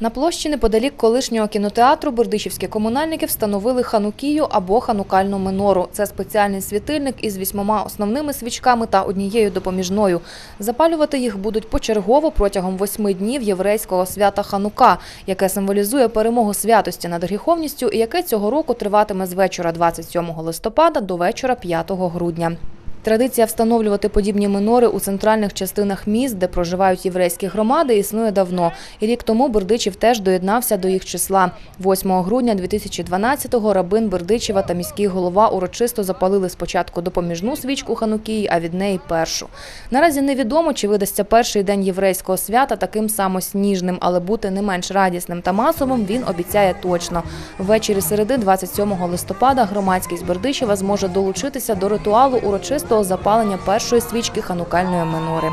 На площі неподалік колишнього кінотеатру бердичівські комунальники встановили ханукію або ханукальну минору. Це спеціальний світильник із вісьмома основними свічками та однією допоміжною. Запалювати їх будуть почергово протягом восьми днів єврейського свята Ханука, яке символізує перемогу святості над гріховністю і яке цього року триватиме з вечора 27 листопада до вечора 5 грудня. Традиція встановлювати подібні минори у центральних частинах міст, де проживають єврейські громади, існує давно. І рік тому Бердичів теж доєднався до їх числа. 8 грудня 2012-го рабин Бердичева та міський голова урочисто запалили спочатку допоміжну свічку Ханукії, а від неї першу. Наразі невідомо, чи видасться перший день єврейського свята таким само сніжним, але бути не менш радісним та масовим він обіцяє точно. Ввечері середи 27 листопада громадськість Бердичева зможе долучитися до ритуалу урочистого запалення першої свічки ханукальної минори.